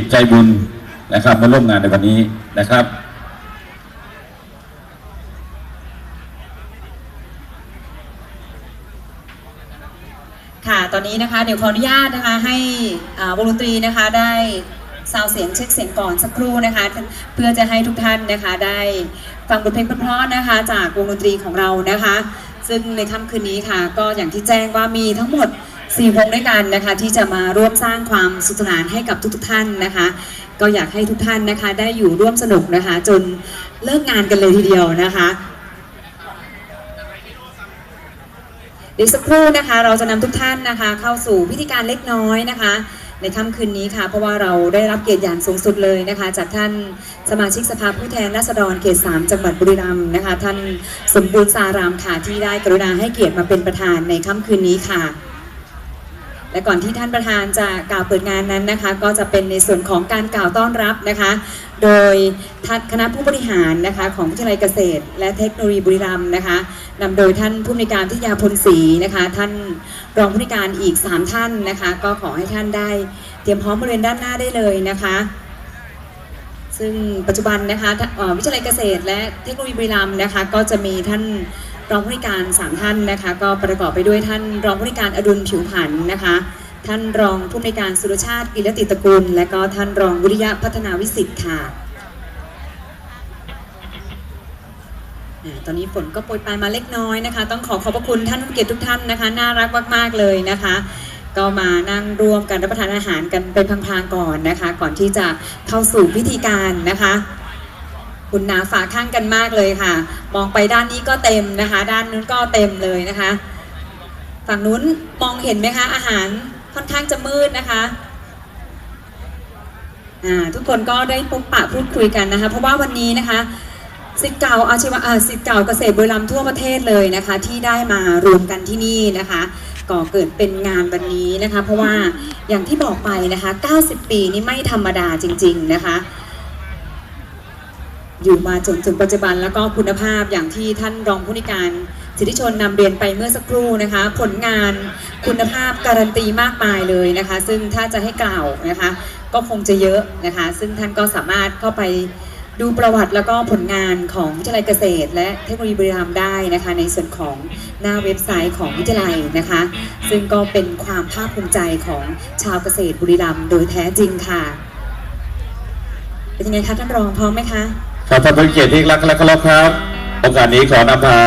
จิตใจบุญนะครับมาร่วมงานในวันนี้นะครับ ค่ะตอนนี้นะคะเดี๋ยวขออนุญาตนะคะให้วงดนตรีนะคะได้ซาวเสียงเช็คเสียงก่อนสักครู่นะคะ เพื่อจะให้ทุกท่านนะคะได้ฟังบทเพลงเพราะๆนะคะ จากวงดนตรีของเรานะคะ ซึ่งในค่ำคืนนี้ค่ะ ก็อย่างที่แจ้งว่ามีทั้งหมด 4วงด้วยกันนะคะที่จะมาร่วมสร้างความสุขสนานให้กับทุกๆท่านนะคะ ก็อยากให้ทุกท่านนะคะได้อยู่ร่วมสนุกนะคะ จนเลิกงานกันเลยทีเดียวนะคะเดี๋ยวสักครู่นะคะ เราจะนำทุกท่านนะคะ เข้าสู่พิธีการเล็กน้อยนะคะ ในค่ำคืนนี้ค่ะ เพราะว่าเราได้รับเกียรติอย่างสูงสุดเลยนะคะ จากท่านสมาชิกสภาผู้แทนราษฎรเขต3จังหวัดบุรีรัมย์นะคะ ท่านสมบูรณ์สารามค่ะที่ได้กรุณาให้เกียรติมาเป็นประธานในค่ำคืนนี้ค่ะ และก่อนที่ท่านประธานจะกล่าวเปิดงานนั้นนะคะ ก็จะเป็นในส่วนของการกล่าวต้อนรับนะคะ โดยท่านคณะผู้บริหารนะคะของวิทยาลัยเกษตร และเทคโนโลยีบุรีรัมย์นะคะนำโดยท่านผู้อำนวยการทิยาพลศรีนะคะ ท่านรองผู้อำนวยการอีก 3 ท่านนะคะ ก็ขอให้ท่านได้เตรียมพร้อมบริเวณด้านหน้าได้เลยนะคะ ซึ่งปัจจุบันนะคะวิทยาลัยเกษตร และเทคโนโลยีบุรีรัมย์นะคะ ก็จะมีท่าน รองผู้ในวยการสามท่านนะคะ ก็ประกอบไปด้วยท่านรองผู้ในวยการอดุลผิวผันนะคะ ท่านรองผู้ในการสุรชาติกิรติตระกุลและก็ท่านรองวิริยะพัฒนาวิสิทธิ์ค่ะตอนนี้ฝนก็โปรยปลายมาเล็กน้อยนะคะ ต้องขอขอบพระคุณท่านผู้เกียรติทุกท่านนะคะ น่ารักมากๆเลยนะคะ ก็มานั่งรวมกันรับประทานอาหารกันเป็นพลางๆก่อนนะคะ ก่อนที่จะเข้าสู่พิธีการนะคะ คุณหนาฝาข้างกันมากเลยค่ะ มองไปด้านนี้ก็เต็มนะคะ ด้านนู้นก็เต็มเลยนะคะ ฝั่งนู้นมองเห็นไหมคะ อาหารค่อนข้างจะมืดนะคะทุกคนก็ได้พบปะพูดคุยกันนะคะ เพราะว่าวันนี้นะคะสิทธิ์เก่าอาชีวะสิทธิ์เก่าเกษตรบุรีรัมย์ทั่วประเทศเลยนะคะ ที่ได้มารวมกันที่นี่นะคะก่อเกิดเป็นงานวันนี้นะคะ เพราะว่าอย่างที่บอกไปนะคะ 90 ปีนี่ไม่ธรรมดาจริง ๆนะคะ อยู่มาจนถึงปัจจุบันแล้วก็คุณภาพอย่างที่ท่านรองผู้นิการสิทธิชนนำเรียนไปเมื่อสักครู่นะคะ ผลงานคุณภาพการันตีมากมายเลยนะคะ ซึ่งถ้าจะให้กล่าวนะคะ ก็คงจะเยอะนะคะ ซึ่งท่านก็สามารถเข้าไปดูประวัติแล้วก็ผลงานของวิทยาลัยเกษตร และเทคโนโลยีบุรีรัมได้นะคะ ในส่วนของหน้าเว็บไซต์ของวิทยาลัยนะคะ ซึ่งก็เป็นความภาคภูมิใจของชาวเกษตรบุรีรัมย์โดยแท้จริงค่ะ เป็นยังไงคะท่านรองพร้อมไหมคะ ครับท่านผู้เกียรติที่รักและเคารพครับ โอกาสนี้ขอนำพา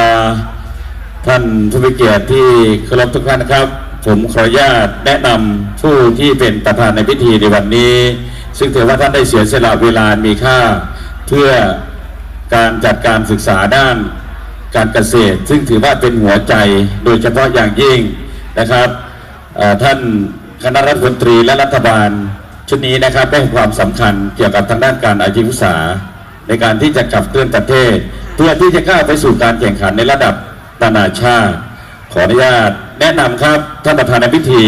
ท่านผู้เกียรติที่เคารพทุกท่านนะครับ ผมขออนุญาตแนะนำผู้ที่เป็นประธานในพิธีในวันนี้ ซึ่งถือว่าท่านได้เสียสละเวลามีค่า เพื่อการจัดการศึกษาด้านการเกษตร ซึ่งถือว่าเป็นหัวใจโดยเฉพาะอย่างยิ่งนะครับท่านคณะรัฐมนตรีและรัฐบาลชุดนี้นะครับได้ความสำคัญเกี่ยวกับทางด้านการอาชีวศึกษา ในการที่จะขับเคลื่อนประเทศ เพื่อที่จะก้าวไปสู่การแข่งขันในระดับนานาชาติ ขออนุญาตแนะนำครับท่านประธานในพิธี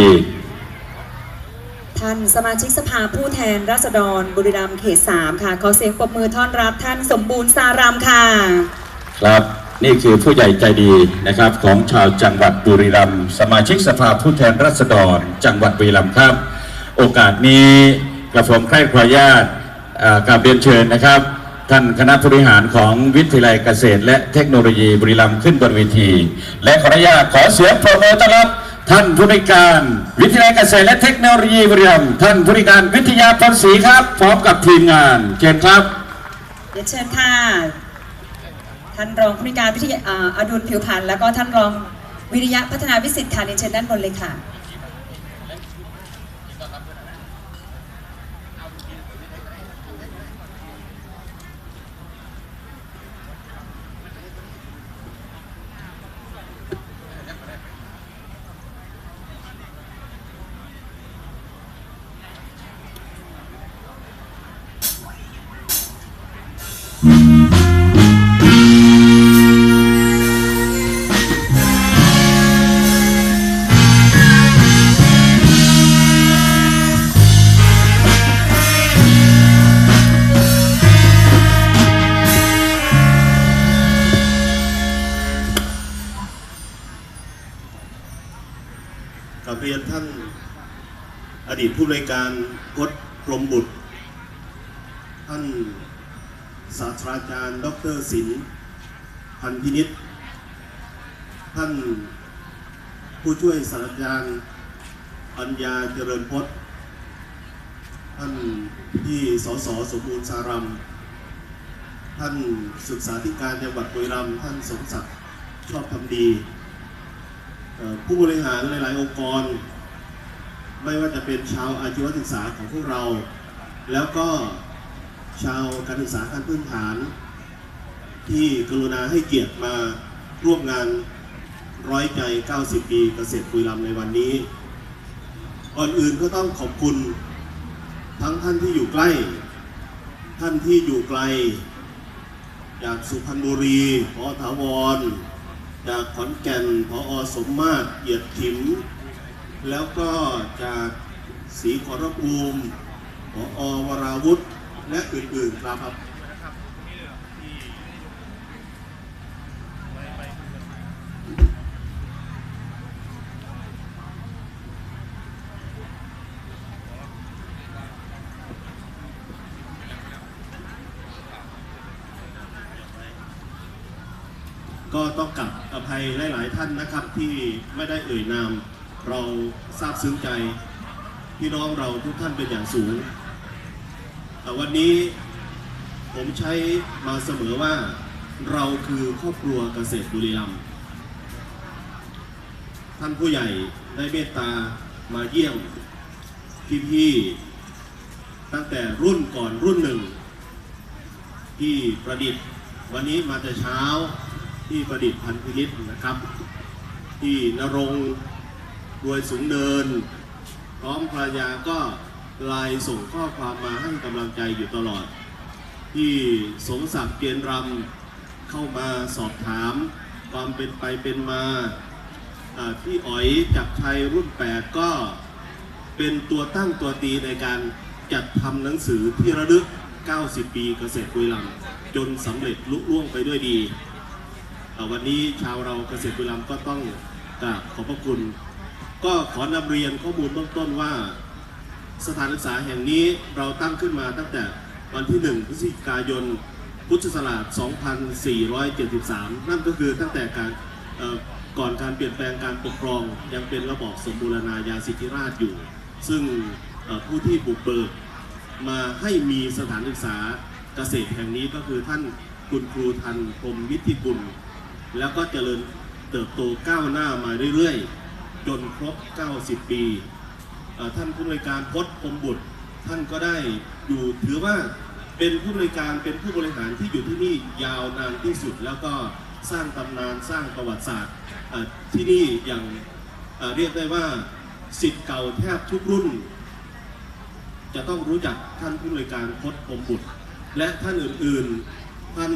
ท่านสมาชิกสภาผู้แทนราษฎรบุรีรัมย์เขต3ค่ะ ขอเสียงปรบมือต้อนรับท่านสมบูรณ์สารามค่ะ ครับนี่คือผู้ใหญ่ใจดีนะครับ ของชาวจังหวัดบุรีรัมย์สมาชิกสภาผู้แทนราษฎร จังหวัดบุรีรัมย์ครับ โอกาสนี้กระผมใคร่ขออนุญาตอ่ากราบเรียนเชิญนะครับ ท่านคณะผู้บริหารของวิทยาลัยเกษตร และเทคโนโลยีบุรีรัมย์ขึ้นบนเวที และขออนุญาตขอเสียงปรบมือต้อนรับท่านผู้ในวยการวิทยาลัยเกษตรและเทคโนโลยีบุรีรัมย์ท่านผู้ในวยการวิทยาพลศรีครับ พร้อมกับทีมงานเชิญครับเดี๋ยวเชิญค่ะท่านรองผู้ในวยการวิทยาอาอดุลผิวพันธ์แล้วก็ท่านรองวิริยะพัฒนาวิสิทธิ์ค่ะเรียนเชิญด้านบนเลยค่ะ เรียนท่านอดีตผู้บริการพจน์พรมบุตร ท่านศาสตราจารย์ ดรศิลป์พันพินิษท่านผู้ช่วยศาสตราจารย์ปัญญาเจริญพจน์ ท่านที่สสสมบูรณ์สารัมท่านศึกษาธิการจังหวัดบุรีรัมย์ท่านสมศักดิ์ชอบทำดี ผู้บริหารหลาย ๆ องค์กร ไม่ว่าจะเป็นชาวอาชีวศึกษาของพวกเรา แล้วก็ชาวการศึกษาขั้นพื้นฐาน ที่กรุณาให้เกียรติมาร่วมงานร้อยใจ 90 ปีเกษตรบุรีรัมย์ในวันนี้ก่อนอื่นก็ต้องขอบคุณ ทั้งท่านที่อยู่ใกล้ ท่านที่อยู่ไกล จากสุพรรณบุรีพอถาวร จากขอนแก่นพออสมมาตรเอียดถิม แล้วก็จากศรีขอรภูมิพออวราวุธและอื่นๆครับก็ต้องกลับ ยหลาย ๆ ท่านนะครับที่ไม่ได้เอ่ยนาม เราทราบซึ้งใจพี่น้องเราทุกท่านเป็นอย่างสูง แต่วันนี้ผมใช้มาเสมอว่าเราคือครอบครัวเกษตรบุรีรัมย์ท่านผู้ใหญ่ได้เมตตามาเยี่ยมพี่ๆตั้งแต่รุ่นก่อนรุ่นหนึ่ง ที่ประดิษฐ์วันนี้มาแต่เช้า ที่ประดิษฐ์พันพินิษนะครับ ที่นรงรวยสูงเนิน พร้อมภรรยาก็ไลน์ส่งข้อความมาให้กำลังใจอยู่ตลอด ที่สมศักดิ์เกียนรำเข้ามาสอบถาม ความเป็นไปเป็นมาอ่าพี่อ๋อยจากชัยรุ่น8ก็เป็นตัวตั้งตัวตีในการจัดทำหนังสือที่ระลึก 90 ปีเกษตรบุรีรัมย์จนสำเร็จลุล่วงไปด้วยดี วันนี้ชาวเราเกษตรบุรีรัมย์ก็ต้องกราบขอบพระคุณ ก็ขอนำเรียนข้อมูลเบื้องต้นว่า สถานศึกษาแห่งนี้เราตั้งขึ้นมาตั้งแต่วันที่ 1 พฤศจิกายน พุทธศักราช 2473 นั่นก็คือตั้งแต่การเอ่อก่อนการเปลี่ยนแปลงการปกครองยังเป็นระบอบสมบูรณาญาสิทธิราชอยู่ ซึ่งผู้ที่บุกเบิกมาให้มีสถานศึกษาเกษตรแห่งนี้ก็คือท่านคุณครูทันพรมวิทิกุล แล้วก็เจริญเติบโตก้าวหน้ามาเรื่อยๆ จนครบ 90 ปีท่านผู้อำนวยการพจน์พมบุตร ท่านก็ได้อยู่ถือว่าเป็นผู้บริการเป็นผู้บริหารที่อยู่ที่นี่ยาวนานที่สุด แล้วก็สร้างตำนานสร้างประวัติศาสตร์ที่นี่อย่างเรียกได้ว่าสิทธิ์เก่าแทบทุกรุ่น จะต้องรู้จักท่านผู้บริการพจน์พมบุตร และท่านอื่นๆ ท่าน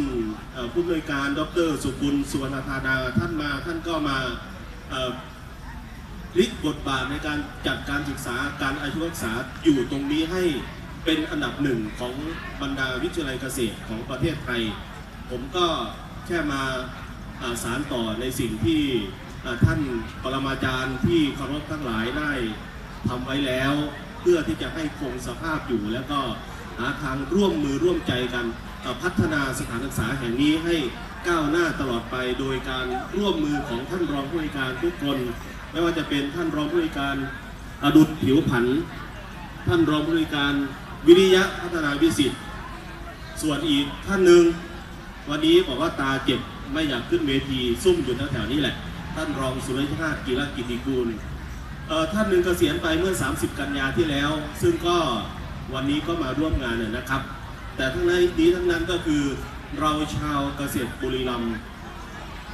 เอ่อผู้บริการดรสุกุลสุวรรณธาดาท่านมาท่านก็มาพลิกบทบาทในการจัดการศึกษาการอาชีวศึกษาอยู่ตรงนี้ให้เป็นอันดับหนึ่งของบรรดาวิทยาลัยเกษตรของประเทศไทย ผมก็แค่มาสารต่อในสิ่งที่ท่านปรมาจารย์ที่เคารพทั้งหลายได้ทำไว้แล้ว เพื่อที่จะให้คงสภาพอยู่แล้วก็หาทางร่วมมือร่วมใจกัน พัฒนาสถานศึกษาแห่งนี้ให้ก้าวหน้าตลอดไปโดยการร่วมมือของท่านรองผู้ในวยการทุกคน ไม่ว่าจะเป็นท่านรองผู้ในวยการอดุลผิวผัน ท่านรองผู้ในวยการวิริยะพัฒนาวิสิทธิ์ส่วนอีกท่านหนึ่งวันนี้บอกว่าตาเจ็บไม่อยากขึ้นเวทีซุ่มอยู่แถวๆนี้แหละ ท่านรองสุรชาติกีรกิติกูลท่านหนึ่งเกษียณไปเมื่อ 30 กันยาที่แล้ว ซึ่งก็วันนี้ก็มาร่วมงานน่ยนะครับ แต่ทั้งนั้นนี้ทั้งนั้นก็คือเราชาวเกษตรบุรีรัมย์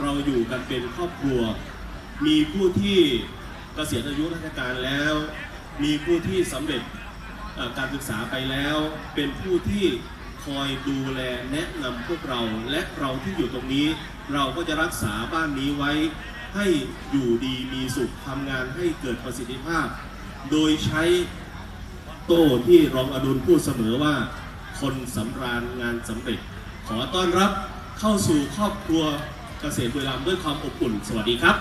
เราอยู่กันเป็นครอบครัว มีผู้ที่เกษียณอายุราชการแล้ว มีผู้ที่สำเร็จการศึกษาไปแล้ว เป็นผู้ที่คอยดูแลแนะนำพวกเราและเราที่อยู่ตรงนี้ เราก็จะรักษาบ้านนี้ไว้ให้อยู่ดีมีสุขทำงานให้เกิดประสิทธิภาพ โดยใช้โต้ที่รองอดุลพูดเสมอว่า คนสำราญงานสำเร็จ ขอต้อนรับเข้าสู่ครอบครัวเกษตรบุรีรัมย์ด้วยความอบอุ่น สวัสดีครับ